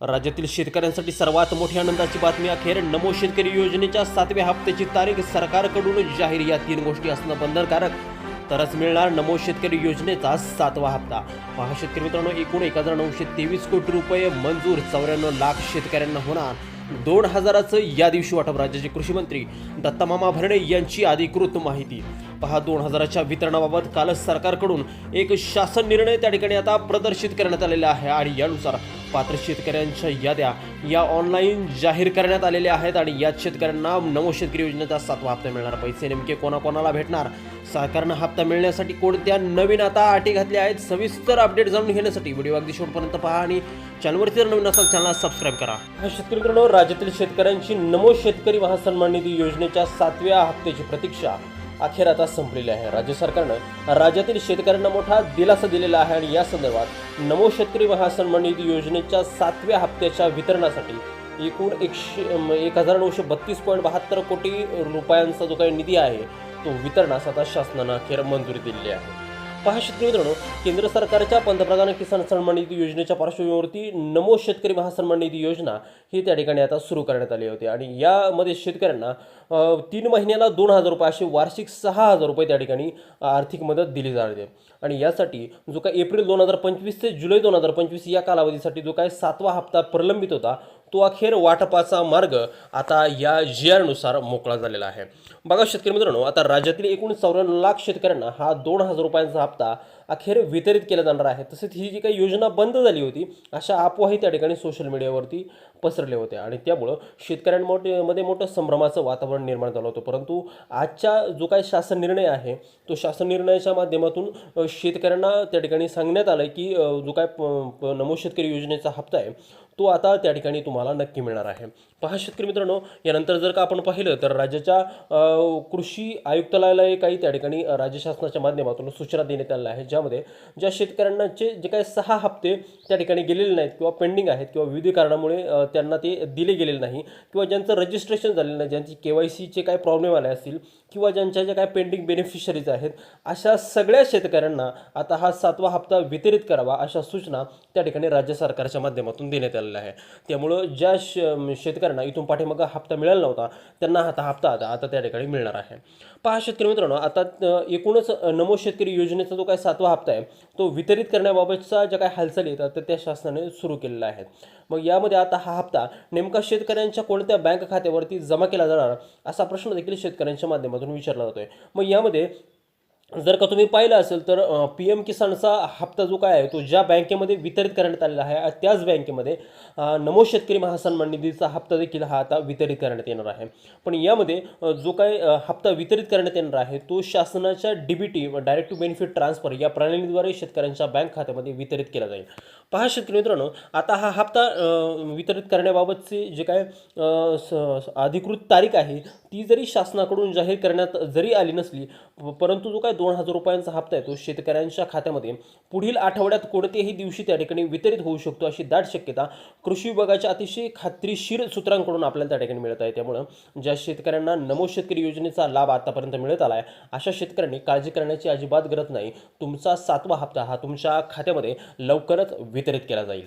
राज्यातील शेतकऱ्यांसाठी सर्वात मोठी आनंदाची बातमी अखेर नमो शेतकरी योजनेच्या सातव्या हप्त्याची तारीख सरकारकडून जाहीर. या तीन गोष्टी असणं बंधनकारक. तरच मिळणार नमो शेतकरी योजनेचा सातवा हप्ता. पहा शेतकरी मित्रांनो एकूण एक हजार नऊशे तेवीस कोटी रुपये मंजूर. चौऱ्याण्णव लाख शेतकऱ्यांना होणार. दोन हजाराचं या दिवशी वाटप. राज्याचे कृषी मंत्री दत्तामामा भरणे यांची अधिकृत माहिती. पहा दोन हजाराच्या वितरणाबाबत कालच सरकारकडून एक शासन निर्णय त्या ठिकाणी आता प्रदर्शित करण्यात आलेला आहे. आणि यानुसार पात्र शेतकऱ्यांच्या याद्या या ऑनलाईन जाहीर करण्यात आलेल्या आहेत आणि यात शेतकऱ्यांना नमो शेतकरी योजनेचा सातवा हप्ता मिळणार. पैसे नेमके कोणाकोणाला भेटणार? सरकारनं हप्ता मिळण्यासाठी कोणत्या नवीन आता अटी घातल्या आहेत? सविस्तर अपडेट जाणून घेण्यासाठी व्हिडिओ अगदी शेवटपर्यंत पहा आणि चॅनलवरती जर नवीन असाल चॅनलला सबस्क्राईब करा. शेतकरी मित्रांनो राज्यातील शेतकऱ्यांची नमो शेतकरी महासन्मान निधी योजनेच्या सातव्या हप्त्याची प्रतीक्षा. अखेर आता संपलेली आहे. राज्य सरकारनं राज्यातील शेतकऱ्यांना मोठा दिलासा दिलेला आहे आणि या संदर्भात नमो शेतकरी महासन्मान निधी योजनेच्या सातव्या हप्त्याच्या वितरणासाठी एकूण एकशे एक हजार नऊशे बत्तीस पॉईंट बहात्तर कोटी रुपयांचा जो काही निधी आहे तो वितरणास आता शासनानं अखेर मंजुरी दिलेली आहे. पहा शेतकरी मित्रांनो केंद्र सरकारच्या पंतप्रधान किसान सन्मान निधी योजनेच्या पार्श्वभूमीवरती नमो शेतकरी महासन्मान निधी योजना ही त्या ठिकाणी आता सुरू करण्यात आली होती. आणि यामध्ये शेतकऱ्यांना तीन महिन्याला दोन हजार रुपये अशी वार्षिक सहा हजार रुपये त्या ठिकाणी आर्थिक मदत दिली जाते. आणि यासाठी जो काय एप्रिल दोन हजार पंचवीस ते जुलै दोन हजार पंचवीस या कालावधीसाठी जो काय सातवा हप्ता प्रलंबित होता तो अखेर वाटपाचा मार्ग आता या जी आरनुसार मोकळा झालेला आहे. बघा शेतकरी मित्रांनो आता राज्यातील एकूण चौऱ्याण्णव लाख शेतकऱ्यांना हा दोन हजार रुपयांचा हप्ता अखेर वितरित केला जाणार आहे. तसेच ही जी काही योजना बंद झाली होती अशा अफवाही त्या ठिकाणी सोशल मीडियावरती पसरले होते आणि त्यामुळं शेतकऱ्यांमध्ये मध्ये मोठं संभ्रमाचं वातावरण निर्माण झालं होतं. परंतु आजच्या जो काही शासन निर्णय आहे तो शासन निर्णयाच्या माध्यमातून शेतकऱ्यांना त्या ठिकाणी सांगण्यात आलं की जो काय प- नमो शेतकरी योजनेचा हप्ता आहे तो आता त्या ठिकाणी तुम्हाला नक्की मिळणार आहे. पहा शेतकरी मित्रांनो यानंतर जर का आपण पाहिलं तर राज्याच्या कृषी आयुक्तालयाला काही त्या ठिकाणी राज्य शासनाच्या माध्यमातून सूचना देण्यात आलेल्या आहेत. ज्यामध्ये ज्या शेतकऱ्यांचे जे काही सहा हप्ते त्या ठिकाणी गेलेले नाहीत किंवा पेंडिंग आहेत किंवा विविध कारणामुळे त्यांना ते दिले गेलेले नाही किंवा ज्यांचं रजिस्ट्रेशन झालेलं नाही ज्यांची के वाय सीचे काय प्रॉब्लेम आले असतील किंवा ज्यांच्या ज्या काय पेंडिंग बेनिफिशरीज आहेत अशा सगळ्या शेतकऱ्यांना आता हा सातवा हप्ता वितरित करावा अशा सूचना त्या ठिकाणी राज्य सरकारच्या माध्यमातून देण्यात आल्या झालेला आहे. त्यामुळं ज्या श शेतकऱ्यांना इथून पाठीमागं हप्ता मिळाला नव्हता त्यांना आता हप्ता आता आता त्या ठिकाणी मिळणार आहे. पहा शेतकरी मित्रांनो आता एकूणच नमो शेतकरी योजनेचा जो काय सातवा हप्ता आहे तो वितरित करण्याबाबतचा ज्या काही हालचाली येतात तर त्या शासनाने सुरू केलेल्या आहेत. मग यामध्ये आता हा हप्ता नेमका शेतकऱ्यांच्या कोणत्या बँक खात्यावरती जमा केला जाणार असा प्रश्न देखील शेतकऱ्यांच्या माध्यमातून विचारला जातोय. मग यामध्ये जर का तुम्ही पाहिलं असेल तर पी एम किसानचा हप्ता जो काय आहे तो ज्या बँकेमध्ये वितरित करण्यात आलेला आहे त्याच बँकेमध्ये नमो शेतकरी महासन्मान निधीचा हप्ता देखील हा आता वितरित करण्यात येणार आहे. पण यामध्ये जो काय हप्ता वितरित करण्यात येणार आहे तो शासनाच्या D B T direct to benefit transfer या प्रणालीद्वारे शेतकऱ्यांच्या बँक खात्यामध्ये वितरित केला जाईल. पहा शेतकरी मित्रांनो आता हा हप्ता वितरित करण्याबाबतची जे काय स- अधिकृत तारीख आहे ती जरी शासनाकडून जाहीर करण्यात जरी आली नसली परंतु जो काय दोन हजार रुपयांचा हप्ता आहे. तो शेतकऱ्यांच्या खात्यामध्ये पुढील आठवड्यात कोणत्याही दिवशी त्या ठिकाणी वितरित होऊ शकतो अशी दाट शक्यता कृषी विभागाच्या अतिशय खात्रीशीर सूत्रांकडून आपल्याला त्या ठिकाणी मिळत आहे. त्यामुळं ज्या शेतकऱ्यांना नमो शेतकरी योजनेचा लाभ आतापर्यंत मिळत आला आहे अशा शेतकऱ्यांनी काळजी करण्याची अजिबात गरज नाही. तुमचा सातवा हप्ता हा तुमच्या खात्यामध्ये लवकरच वितरित केला जाईल.